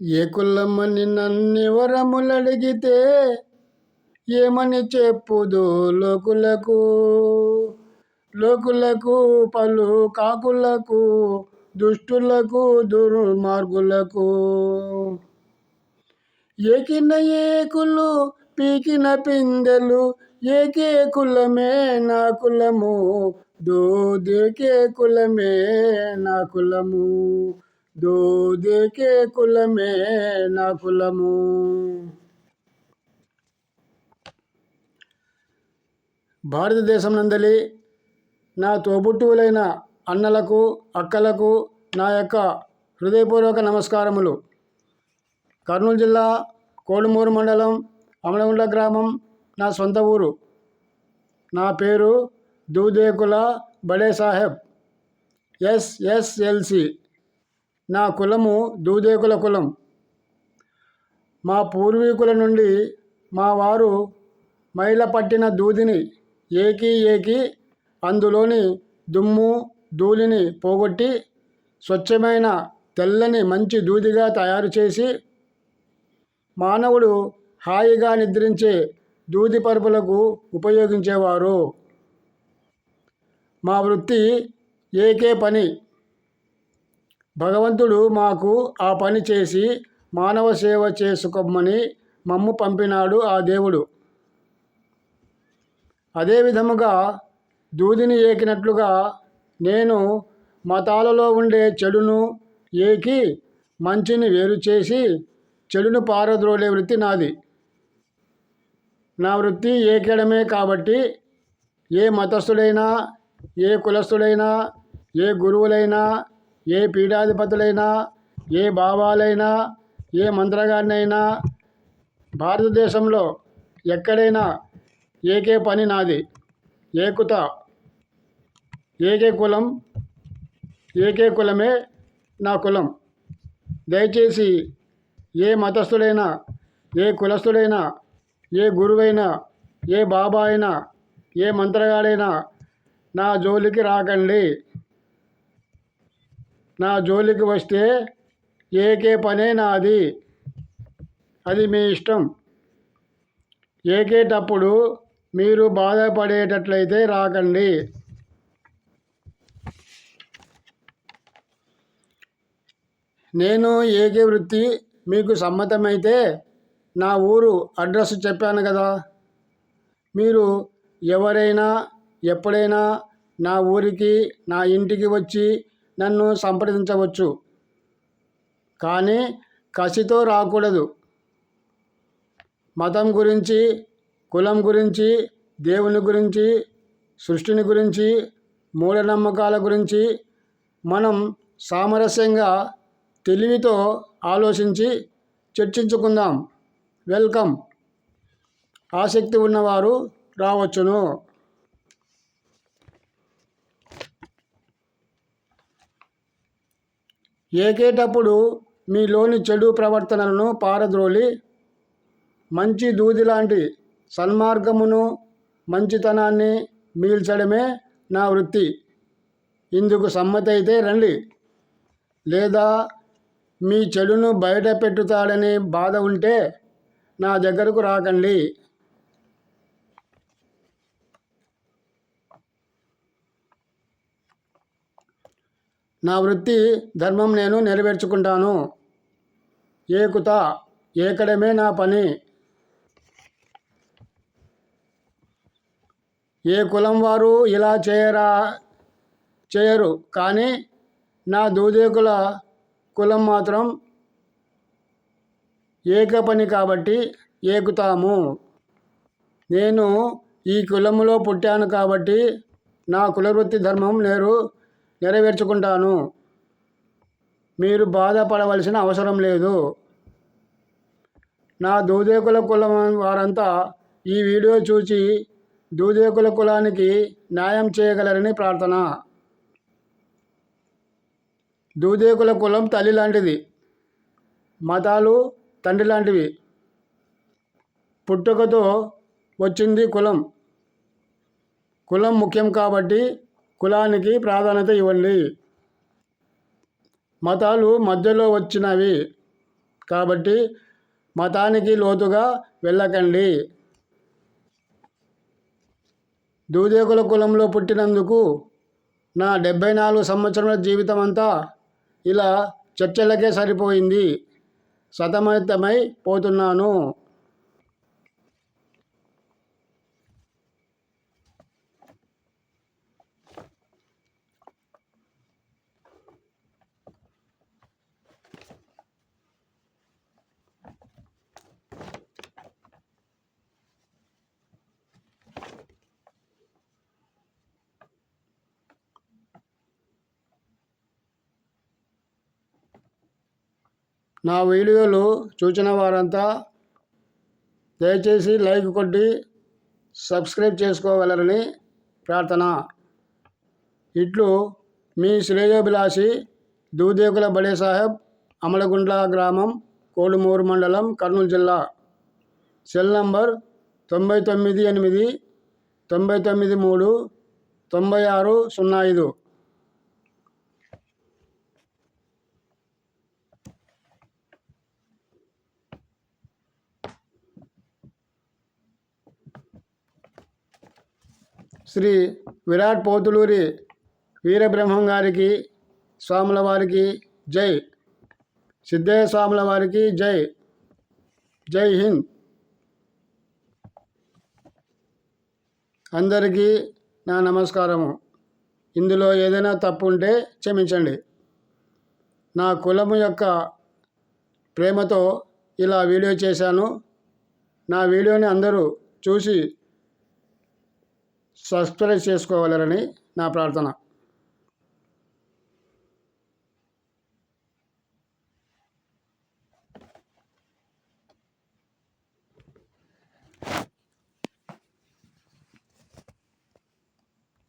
ఏ కులమని నన్నెవరములడిగితే ఏమని చెప్పుదు లోకులకు? లోకులకు పలు కాకులకు దుష్టులకు దుర్మార్గులకు? ఏకిన ఏకులు పీకిన పిందెలు ఏకే కులమే నా కులము దోదేకే కులమే నా కులము. దోదేకే కులమే నా కులము. భారతదేశం నందలి నా తోబుట్టువులైన అన్నలకు అక్కలకు నా యొక్క హృదయపూర్వక నమస్కారములు. కర్నూలు జిల్లా కోడుమూరు మండలం అమలగుండ గ్రామం నా సొంత ఊరు. నా పేరు దూదేకుల బడే సాహెబ్ ఎస్ఎస్ఎల్సి నా కులము దూదేకుల కులం. మా పూర్వీకుల నుండి మా వారు మైల పట్టిన దూదిని ఏకి ఏకి అందులోని దుమ్ము ధూళిని పోగొట్టి స్వచ్ఛమైన తెల్లని మంచి దూదిగా తయారు చేసి మానవుడు హాయిగా నిద్రించే దూది పరుపులకు ఉపయోగించేవారు. మా వృత్తి ఏకే పని. భగవంతుడు మాకు ఆ పని చేసి మానవ సేవ చేసుకోమని మమ్ము పంపినాడు ఆ దేవుడు. అదే విధముగా దూదిని ఏకినట్లుగా నేను మతాలలో ఉండే చెడును ఏకి మంచిని వేరు చేసి చెడును పారద్రోలే వృత్తి నాది. నా వృత్తి ఏకేయడమే కాబట్టి ఏ మతస్థుడైనా ఏ కులస్థుడైనా ఏ గురువులైనా ఏ పీఠాధిపతులైనా ఏ భావాలైనా ఏ మంత్రగాడినైనా భారతదేశంలో ఎక్కడైనా ఏకే పని నాది. ఏకుత ఏకే కులం ఏకే కులమే నా కులం. దయచేసి ఏ మతస్థుడైనా ఏ కులస్థుడైనా ఏ గురువైనా ఏ బాబా అయినా ఏ మంత్రగాడైనా నా జోలికి రాకండి. నా జోలికి వస్తే ఏకే పనే నాది. అది మీ ఇష్టం. ఏకేటప్పుడు మీరు బాధపడేటట్లయితే రాకండి. నేను ఏకే వృత్తి మీకు సమ్మతమైతే నా ఊరు అడ్రస్ చెప్పాను కదా. మీరు ఎవరైనా ఎప్పుడైనా నా ఊరికి నా ఇంటికి వచ్చి నన్ను సంప్రదించవచ్చు. కానీ కసితో రాకూడదు. మతం గురించి కులం గురించి దేవుని గురించి సృష్టిని గురించి మూఢనమ్మకాల గురించి మనం సామరస్యంగా తెలివితో ఆలోచించి చర్చించుకుందాం. వెల్కమ్. ఆసక్తి ఉన్నవారు రావచ్చును. ఏకేటప్పుడు మీలోని చెడు ప్రవర్తనలను పారద్రోలి మంచి దూది లాంటి సన్మార్గమును మంచితనాన్ని మీల్చడమే నా వృత్తి. ఇందుకు సమ్మతి అయితే రండి. లేదా మీ చెడును బయట పెట్టుతాడని బాధ ఉంటే నా దగ్గరకు రాకండి. నా వృత్తి ధర్మం నేను నెరవేర్చుకుంటాను. ఏకుత ఏకడమే నా పని. ఏ కులం వారు ఇలా చేయరా చేయరు కానీ నా దూదేకుల కులం మాత్రం ఏక పని కాబట్టి ఏకుతాము. నేను ఈ కులములో పుట్టాను కాబట్టి నా కులవృత్తి ధర్మం నేను నెరవేర్చుకుంటాను. మీరు బాధపడవలసిన అవసరం లేదు. నా దూదేకుల కులం వారంతా ఈ వీడియో చూసి దూదేకుల కులానికి న్యాయం చేయగలరని ప్రార్థన. దూదేకుల కులం తల్లి లాంటిది మతాలు తండ్రి లాంటివి. పుట్టుకతో వచ్చింది కులం. కులం ముఖ్యం కాబట్టి కులానికి ప్రాధాన్యత ఇవ్వండి. మతాలు మధ్యలో వచ్చినవి కాబట్టి మతానికి లోతుగా వెళ్ళకండి. దూదేకుల కులంలో పుట్టినందుకు నా డెబ్భై నాలుగు సంవత్సరాల జీవితం అంతా ఇలా చర్చలకే సరిపోయింది. సతమతమై పోతున్నాను. నా వీడియోలు చూసిన వారంతా దయచేసి లైక్ కొట్టి సబ్స్క్రైబ్ చేసుకోగలరని ప్రార్థన. ఇట్లు మీ శ్రేయోభిలాషి దూదేకుల బడే సాహెబ్ అమలగుండ్ల గ్రామం కోడుమూరు మండలం కర్నూలు జిల్లా. సెల్ నంబర్ తొంభై తొమ్మిది ఎనిమిది తొంభై తొమ్మిది మూడు తొంభై ఆరు సున్నా ఐదు. శ్రీ విరాట్ పోతులూరి వీరబ్రహ్మం గారికి స్వాముల వారికి జై. సిద్ధయ్య స్వాముల వారికి జై. జై హింద్. అందరికీ నా నమస్కారము. ఇందులో ఏదైనా తప్పు ఉంటే క్షమించండి. నా కులము యొక్క ప్రేమతో ఇలా వీడియో చేశాను. నా వీడియోని అందరూ చూసి సబ్స్క్రైబ్ చేసుకోవాలని నా ప్రార్థన.